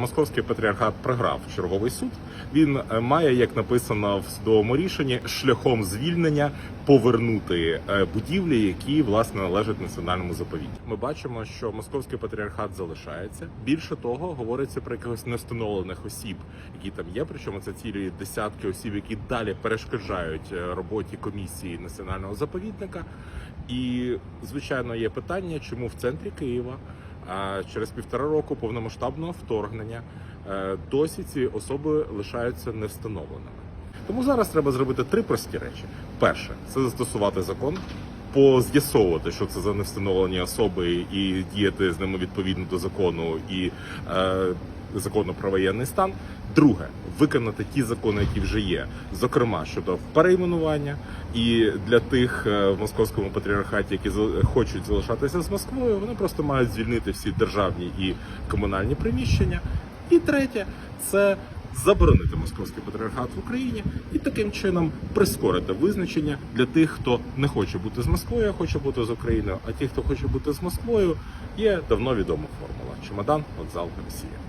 Московський патріархат програв черговий суд. Він е, має, як написано в судовому рішенні, шляхом звільнення повернути е, будівлі, які власне належать національному заповіті. Ми бачимо, що московський патріархат залишається. Більше того, говориться про якихось невстановлених осіб, які там є. Причому це цілі десятки осіб, які далі перешкоджають е, роботі комісії національного заповідника. І звичайно є питання, чому в центрі Києва. Через півтора року повномасштабного вторгнення е, досі ці особи лишаються невстановленими. Тому зараз треба зробити три прості речі: перше це застосувати закон, поз'ясовувати, що це за невстановлені особи, і діяти з ними відповідно до закону і е, закону про воєнний стан. Друге виконати ті закони, які вже є, зокрема щодо перейменування, і для тих е, в московському патріархаті, які хочуть залишатися з Москвою, вони просто мають звільнити всі державні і комунальні приміщення. І третє це заборонити московський патріархат в Україні і таким чином прискорити визначення для тих, хто не хоче бути з Москвою, а хоче бути з Україною. А ті, хто хоче бути з Москвою, є давно відома формула: чемодан, вокзал, Росія.